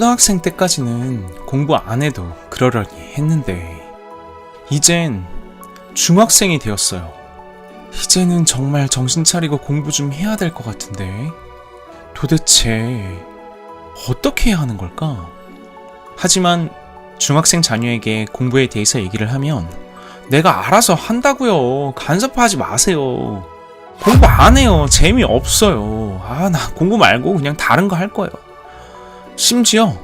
초등학생 때까지는 공부 안 해도 그러려니 했는데, 이젠 중학생이 되었어요. 이제는 정말 정신 차리고 공부 좀 해야 될 것 같은데, 도대체 어떻게 해야 하는 걸까? 하지만 중학생 자녀에게 공부에 대해서 얘기를 하면 내가 알아서 한다고요. 간섭하지 마세요. 공부 안 해요. 재미없어요. 아, 나 공부 말고 그냥 다른 거 할 거예요. 심지어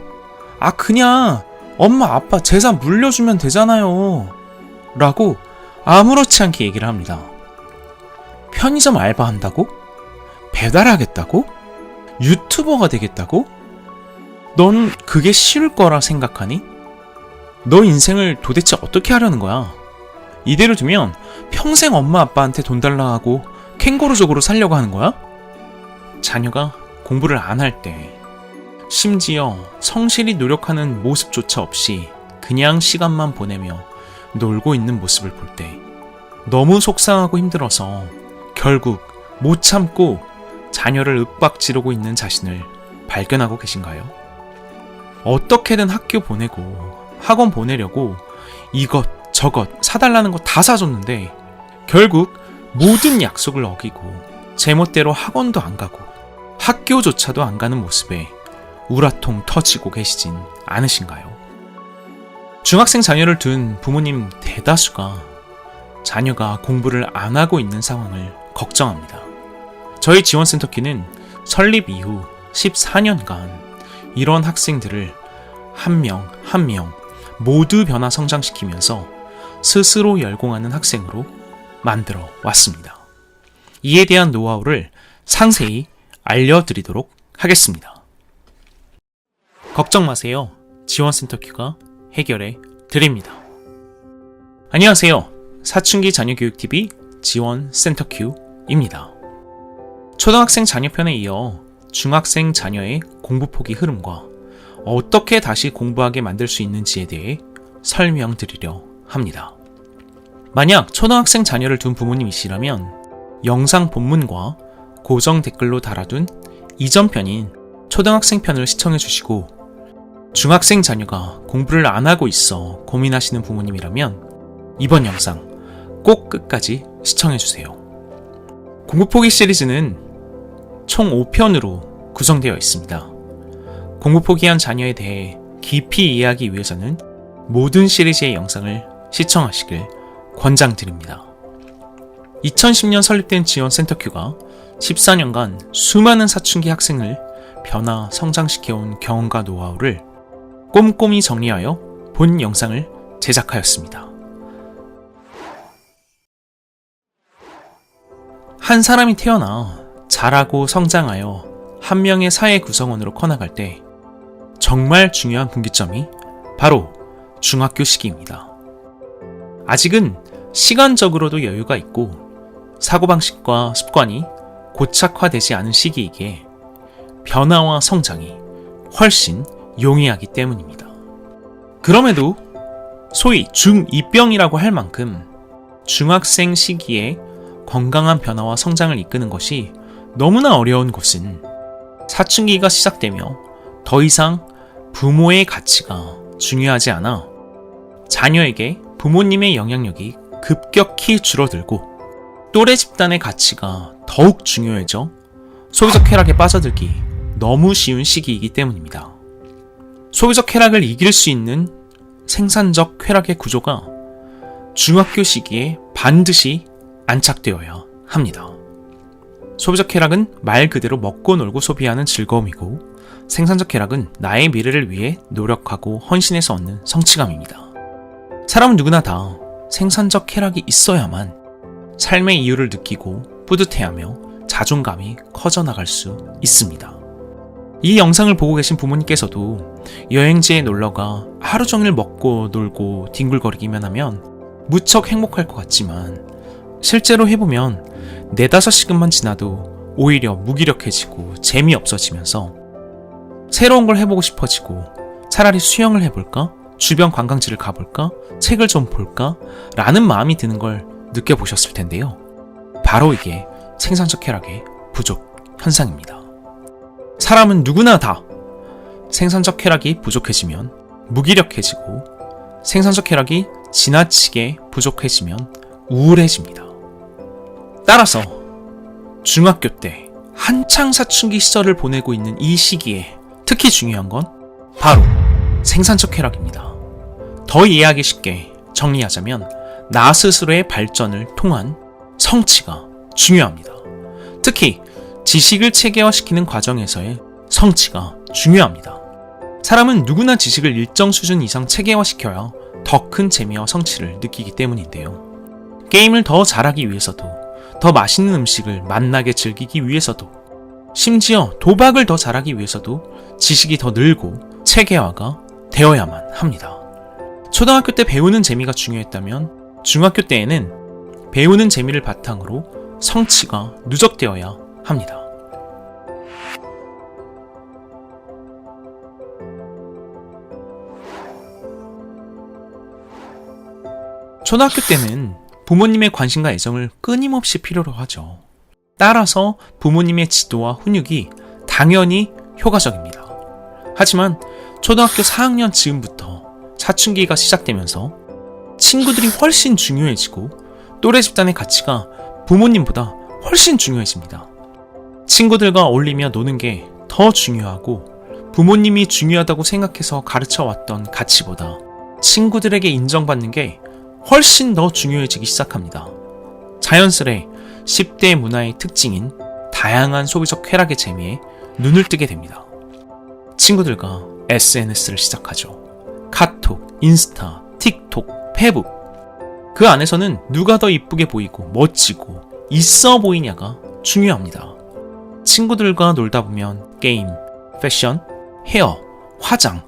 아 그냥 엄마 아빠 재산 물려주면 되잖아요. 라고 아무렇지 않게 얘기를 합니다. 편의점 알바한다고? 배달하겠다고? 유튜버가 되겠다고? 넌 그게 쉬울 거라 생각하니? 너 인생을 도대체 어떻게 하려는 거야? 이대로 두면 평생 엄마 아빠한테 돈 달라 하고 캥거루족으로 살려고 하는 거야? 자녀가 공부를 안 할 때, 심지어 성실히 노력하는 모습조차 없이 그냥 시간만 보내며 놀고 있는 모습을 볼 때, 너무 속상하고 힘들어서 결국 못 참고 자녀를 윽박 지르고 있는 자신을 발견하고 계신가요? 어떻게든 학교 보내고 학원 보내려고 이것 저것 사달라는 거 다 사줬는데 결국 모든 약속을 어기고 제멋대로 학원도 안 가고 학교조차도 안 가는 모습에 우라통 터지고 계시진 않으신가요? 중학생 자녀를 둔 부모님 대다수가 자녀가 공부를 안 하고 있는 상황을 걱정합니다. 저희 지원센터키는 설립 이후 14년간 이런 학생들을 한 명 한 명 모두 변화 성장시키면서 스스로 열공하는 학생으로 만들어 왔습니다. 이에 대한 노하우를 상세히 알려드리도록 하겠습니다. 걱정 마세요. 지원센터 큐가 해결해 드립니다. 안녕하세요. 사춘기 자녀교육TV 지원센터 큐입니다. 초등학생 자녀편에 이어 중학생 자녀의 공부 포기 흐름과 어떻게 다시 공부하게 만들 수 있는지에 대해 설명드리려 합니다. 만약 초등학생 자녀를 둔 부모님이시라면 영상 본문과 고정 댓글로 달아둔 이전 편인 초등학생 편을 시청해 주시고 중학생 자녀가 공부를 안 하고 있어 고민하시는 부모님이라면 이번 영상 꼭 끝까지 시청해 주세요. 공부 포기 시리즈는 총 5편으로 구성되어 있습니다. 공부 포기한 자녀에 대해 깊이 이해하기 위해서는 모든 시리즈의 영상을 시청하시길 권장드립니다. 2010년 설립된 지원센터큐가 14년간 수많은 사춘기 학생을 변화 성장시켜온 경험과 노하우를 꼼꼼히 정리하여 본 영상을 제작하였습니다. 한 사람이 태어나 자라고 성장하여 한 명의 사회 구성원으로 커나갈 때 정말 중요한 분기점이 바로 중학교 시기입니다. 아직은 시간적으로도 여유가 있고 사고방식과 습관이 고착화되지 않은 시기이기에 변화와 성장이 훨씬 용이하기 때문입니다. 그럼에도 소위 중2병이라고 할 만큼 중학생 시기에 건강한 변화와 성장을 이끄는 것이 너무나 어려운 곳은 사춘기가 시작되며 더 이상 부모의 가치가 중요하지 않아 자녀에게 부모님의 영향력이 급격히 줄어들고 또래 집단의 가치가 더욱 중요해져 소비적 쾌락에 빠져들기 너무 쉬운 시기이기 때문입니다. 소비적 쾌락을 이길 수 있는 생산적 쾌락의 구조가 중학교 시기에 반드시 안착되어야 합니다. 소비적 쾌락은 말 그대로 먹고 놀고 소비하는 즐거움이고 생산적 쾌락은 나의 미래를 위해 노력하고 헌신해서 얻는 성취감입니다. 사람은 누구나 다 생산적 쾌락이 있어야만 삶의 이유를 느끼고 뿌듯해하며 자존감이 커져나갈 수 있습니다. 이 영상을 보고 계신 부모님께서도 여행지에 놀러가 하루 종일 먹고 놀고 뒹굴거리기만 하면 무척 행복할 것 같지만 실제로 해보면 네다섯 시간만 지나도 오히려 무기력해지고 재미없어지면서 새로운 걸 해보고 싶어지고 차라리 수영을 해볼까? 주변 관광지를 가볼까? 책을 좀 볼까? 라는 마음이 드는 걸 느껴보셨을 텐데요. 바로 이게 생산적 쾌락의 부족 현상입니다. 사람은 누구나 다 생산적 쾌락이 부족해지면 무기력해지고 생산적 쾌락이 지나치게 부족해지면 우울해집니다. 따라서 중학교 때 한창 사춘기 시절을 보내고 있는 이 시기에 특히 중요한 건 바로 생산적 쾌락입니다. 더 이해하기 쉽게 정리하자면 나 스스로의 발전을 통한 성취가 중요합니다. 특히 지식을 체계화시키는 과정에서의 성취가 중요합니다. 사람은 누구나 지식을 일정 수준 이상 체계화시켜야 더 큰 재미와 성취를 느끼기 때문인데요. 게임을 더 잘하기 위해서도, 더 맛있는 음식을 맛나게 즐기기 위해서도, 심지어 도박을 더 잘하기 위해서도 지식이 더 늘고 체계화가 되어야만 합니다. 초등학교 때 배우는 재미가 중요했다면 중학교 때에는 배우는 재미를 바탕으로 성취가 누적되어야 합니다. 초등학교 때는 부모님의 관심과 애정을 끊임없이 필요로 하죠. 따라서 부모님의 지도와 훈육이 당연히 효과적입니다. 하지만 초등학교 4학년 즈음부터 사춘기가 시작되면서 친구들이 훨씬 중요해지고 또래 집단의 가치가 부모님보다 훨씬 중요해집니다. 친구들과 어울리며 노는 게 더 중요하고 부모님이 중요하다고 생각해서 가르쳐 왔던 가치보다 친구들에게 인정받는 게 훨씬 더 중요해지기 시작합니다. 자연스레 10대 문화의 특징인 다양한 소비적 쾌락의 재미에 눈을 뜨게 됩니다. 친구들과 SNS를 시작하죠. 카톡, 인스타, 틱톡, 페북. 그 안에서는 누가 더 이쁘게 보이고 멋지고 있어 보이냐가 중요합니다. 친구들과 놀다 보면 게임, 패션, 헤어, 화장,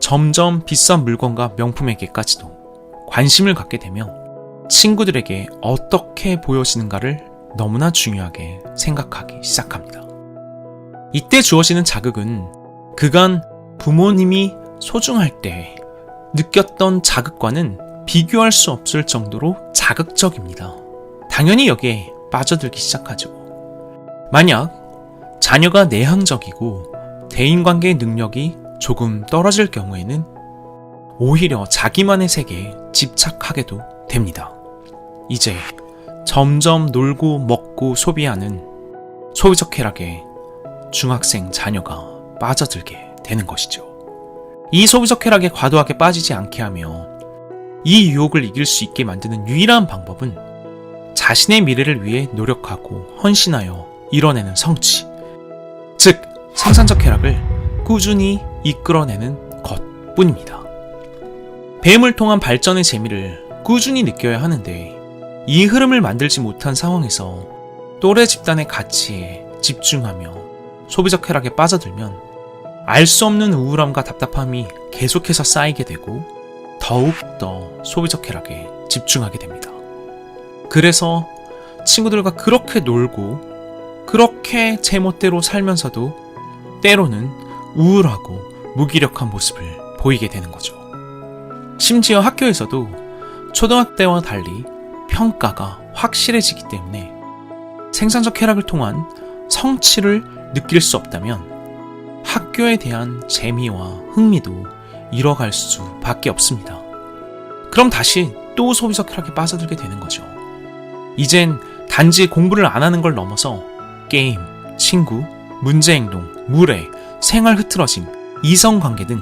점점 비싼 물건과 명품에게까지도 관심을 갖게 되며 친구들에게 어떻게 보여지는가를 너무나 중요하게 생각하기 시작합니다. 이때 주어지는 자극은 그간 부모님이 소중할 때 느꼈던 자극과는 비교할 수 없을 정도로 자극적입니다. 당연히 여기에 빠져들기 시작하죠. 만약 자녀가 내향적이고 대인관계 능력이 조금 떨어질 경우에는 오히려 자기만의 세계에 집착하게도 됩니다. 이제 점점 놀고 먹고 소비하는 소비적 쾌락에 중학생 자녀가 빠져들게 되는 것이죠. 이 소비적 쾌락에 과도하게 빠지지 않게 하며 이 유혹을 이길 수 있게 만드는 유일한 방법은 자신의 미래를 위해 노력하고 헌신하여 이뤄내는 성취. 즉, 생산적 쾌락을 꾸준히 이끌어내는 것 뿐입니다. 뱀을 통한 발전의 재미를 꾸준히 느껴야 하는데 이 흐름을 만들지 못한 상황에서 또래 집단의 가치에 집중하며 소비적 쾌락에 빠져들면 알 수 없는 우울함과 답답함이 계속해서 쌓이게 되고 더욱더 소비적 쾌락에 집중하게 됩니다. 그래서 친구들과 그렇게 놀고 그렇게 제멋대로 살면서도 때로는 우울하고 무기력한 모습을 보이게 되는 거죠. 심지어 학교에서도 초등학교 때와 달리 평가가 확실해지기 때문에 생산적 쾌락을 통한 성취를 느낄 수 없다면 학교에 대한 재미와 흥미도 잃어갈 수밖에 없습니다. 그럼 다시 또 소비적 쾌락에 빠져들게 되는 거죠. 이젠 단지 공부를 안 하는 걸 넘어서 게임, 친구, 문제행동, 무례, 생활 흐트러짐, 이성관계 등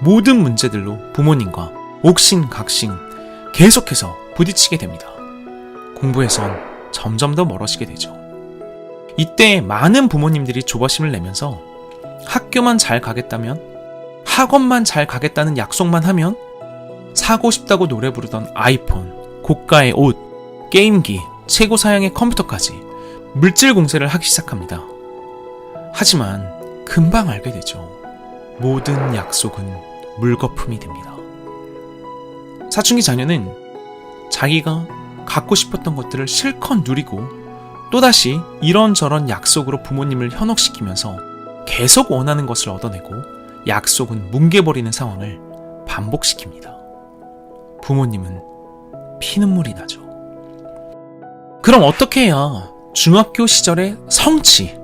모든 문제들로 부모님과 옥신각신 계속해서 부딪히게 됩니다. 공부에선 점점 더 멀어지게 되죠. 이때 많은 부모님들이 조바심을 내면서 학교만 잘 가겠다면, 학원만 잘 가겠다는 약속만 하면, 사고 싶다고 노래 부르던 아이폰, 고가의 옷, 게임기, 최고 사양의 컴퓨터까지 물질 공세를 하기 시작합니다. 하지만 금방 알게 되죠. 모든 약속은 물거품이 됩니다. 사춘기 자녀는 자기가 갖고 싶었던 것들을 실컷 누리고 또다시 이런저런 약속으로 부모님을 현혹시키면서 계속 원하는 것을 얻어내고 약속은 뭉개버리는 상황을 반복시킵니다. 부모님은 피눈물이 나죠. 그럼 어떻게 해야 중학교 시절의 성취,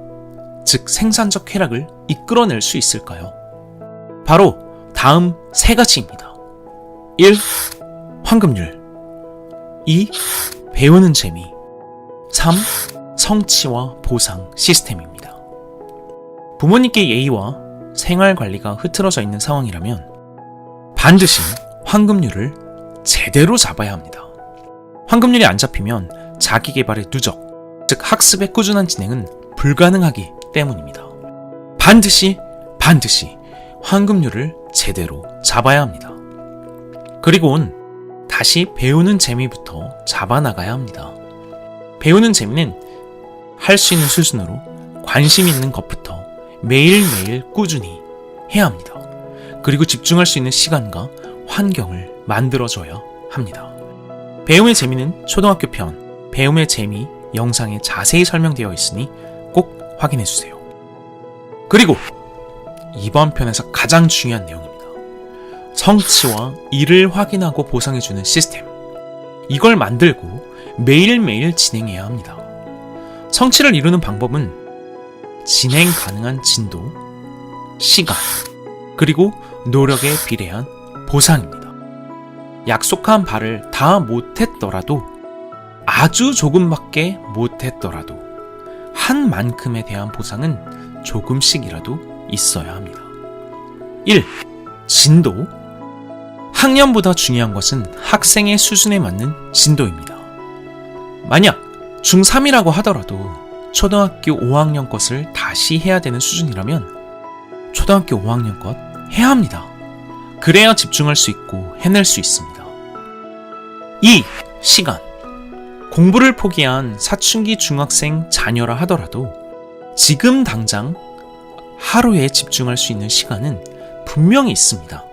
즉 생산적 쾌락을 이끌어낼 수 있을까요? 바로 다음 세 가지입니다. 1. 황금률 2. 배우는 재미 3. 성취와 보상 시스템입니다. 부모님께 예의와 생활 관리가 흐트러져 있는 상황이라면 반드시 황금률을 제대로 잡아야 합니다. 황금률이 안 잡히면 자기 개발의 누적, 즉 학습의 꾸준한 진행은 불가능하기 때문입니다. 반드시 반드시 황금률을 제대로 잡아야 합니다. 그리고는 다시 배우는 재미부터 잡아나가야 합니다. 배우는 재미는 할 수 있는 수준으로 관심 있는 것부터 매일매일 꾸준히 해야 합니다. 그리고 집중할 수 있는 시간과 환경을 만들어줘야 합니다. 배움의 재미는 초등학교 편, 배움의 재미 영상에 자세히 설명되어 있으니 꼭 확인해 주세요. 그리고 이번 편에서 가장 중요한 내용입니다. 성취와 일을 확인하고 보상해 주는 시스템. 이걸 만들고 매일매일 진행해야 합니다. 성취를 이루는 방법은 진행 가능한 진도, 시간, 그리고 노력에 비례한 보상입니다. 약속한 바를 다 못했더라도 아주 조금밖에 못했더라도 한 만큼에 대한 보상은 조금씩이라도 있어야 합니다. 1. 진도. 학년보다 중요한 것은 학생의 수준에 맞는 진도입니다. 만약 중3이라고 하더라도 초등학교 5학년 것을 다시 해야 되는 수준이라면 초등학교 5학년 것 해야 합니다. 그래야 집중할 수 있고 해낼 수 있습니다. 2. 시간. 공부를 포기한 사춘기 중학생 자녀라 하더라도 지금 당장 하루에 집중할 수 있는 시간은 분명히 있습니다.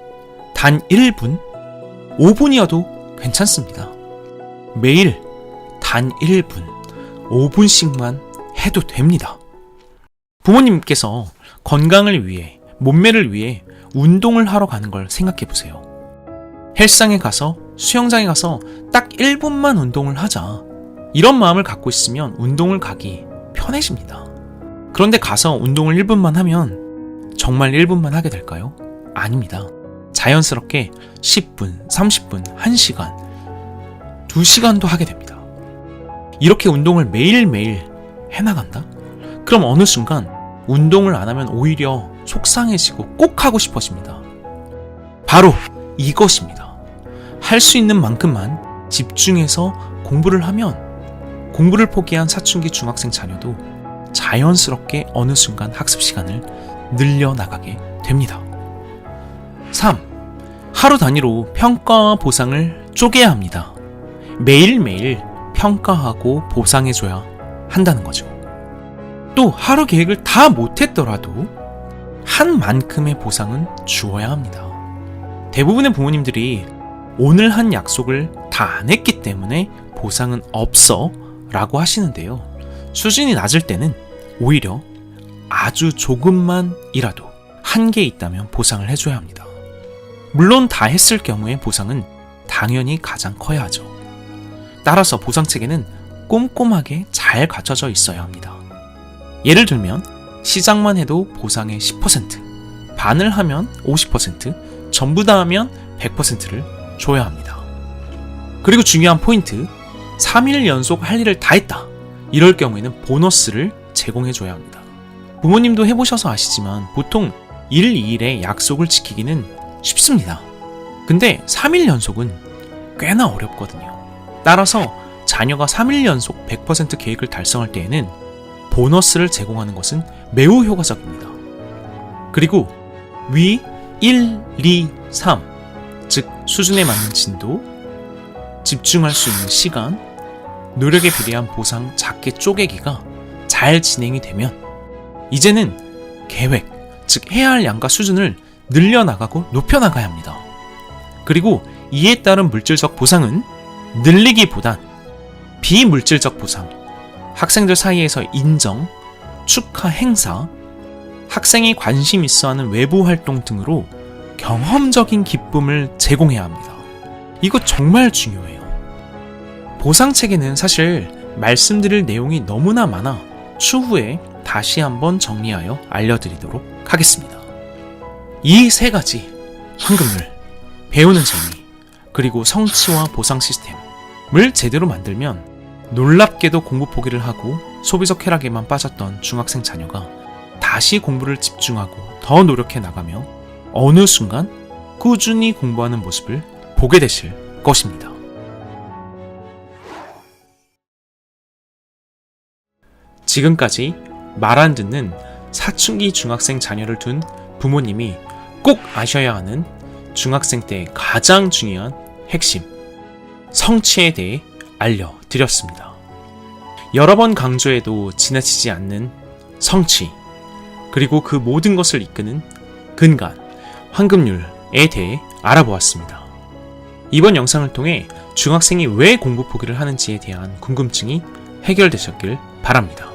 단 1분, 5분이어도 괜찮습니다. 매일 단 1분, 5분씩만 해도 됩니다. 부모님께서 건강을 위해, 몸매를 위해 운동을 하러 가는 걸 생각해 보세요. 헬스장에 가서, 수영장에 가서 딱 1분만 운동을 하자. 이런 마음을 갖고 있으면 운동을 가기 편해집니다. 그런데 가서 운동을 1분만 하면 정말 1분만 하게 될까요? 아닙니다. 자연스럽게 10분, 30분, 1시간, 2시간도 하게 됩니다. 이렇게 운동을 매일매일 해나간다? 그럼 어느 순간 운동을 안 하면 오히려 속상해지고 꼭 하고 싶어집니다. 바로 이것입니다. 할 수 있는 만큼만 집중해서 공부를 하면 공부를 포기한 사춘기 중학생 자녀도 자연스럽게 어느 순간 학습 시간을 늘려나가게 됩니다. 3. 하루 단위로 평가와 보상을 쪼개야 합니다. 매일매일 평가하고 보상해줘야 한다는 거죠. 또 하루 계획을 다 못했더라도 한 만큼의 보상은 주어야 합니다. 대부분의 부모님들이 오늘 한 약속을 다 안 했기 때문에 보상은 없어 라고 하시는데요. 수준이 낮을 때는 오히려 아주 조금만이라도 한계 있다면 보상을 해줘야 합니다. 물론 다 했을 경우에 보상은 당연히 가장 커야 하죠. 따라서 보상 체계는 꼼꼼하게 잘 갖춰져 있어야 합니다. 예를 들면 시작만 해도 보상의 10%, 반을 하면 50%, 전부 다 하면 100%를 줘야 합니다. 그리고 중요한 포인트, 3일 연속 할 일을 다 했다. 이럴 경우에는 보너스를 제공해 줘야 합니다. 부모님도 해보셔서 아시지만 보통 1, 2일에 약속을 지키기는 쉽습니다. 근데 3일 연속은 꽤나 어렵거든요. 따라서 자녀가 3일 연속 100% 계획을 달성할 때에는 보너스를 제공하는 것은 매우 효과적입니다. 그리고 위 1, 2, 3, 즉 수준에 맞는 진도, 집중할 수 있는 시간, 노력에 비례한 보상 작게 쪼개기가 잘 진행이 되면 이제는 계획, 즉 해야 할 양과 수준을 늘려나가고 높여나가야 합니다. 그리고 이에 따른 물질적 보상은 늘리기보단 비물질적 보상, 학생들 사이에서 인정, 축하 행사, 학생이 관심 있어 하는 외부 활동 등으로 경험적인 기쁨을 제공해야 합니다. 이거 정말 중요해요. 보상 체계는 사실 말씀드릴 내용이 너무나 많아 추후에 다시 한번 정리하여 알려드리도록 하겠습니다. 이 세 가지 황금률, 배우는 재미, 그리고 성취와 보상 시스템을 제대로 만들면 놀랍게도 공부 포기를 하고 소비적 쾌락에만 빠졌던 중학생 자녀가 다시 공부를 집중하고 더 노력해 나가며 어느 순간 꾸준히 공부하는 모습을 보게 되실 것입니다. 지금까지 말 안 듣는 사춘기 중학생 자녀를 둔 부모님이 꼭 아셔야 하는 중학생 때 가장 중요한 핵심, 성취에 대해 알려드렸습니다. 여러 번 강조해도 지나치지 않는 성취, 그리고 그 모든 것을 이끄는 근간, 황금률에 대해 알아보았습니다. 이번 영상을 통해 중학생이 왜 공부 포기를 하는지에 대한 궁금증이 해결되셨길 바랍니다.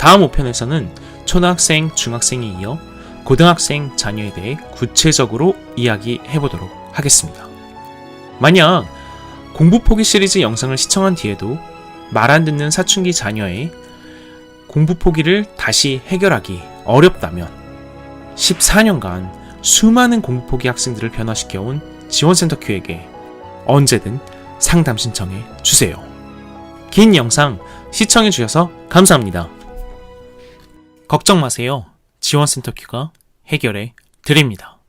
다음 5편에서는 초등학생, 중학생에 이어 고등학생 자녀에 대해 구체적으로 이야기해 보도록 하겠습니다. 만약 공부 포기 시리즈 영상을 시청한 뒤에도 말 안 듣는 사춘기 자녀의 공부 포기를 다시 해결하기 어렵다면 14년간 수많은 공부 포기 학생들을 변화시켜 온 지원센터 큐에게 언제든 상담 신청해 주세요. 긴 영상 시청해 주셔서 감사합니다. 걱정 마세요. 지원센터 큐가 해결해 드립니다.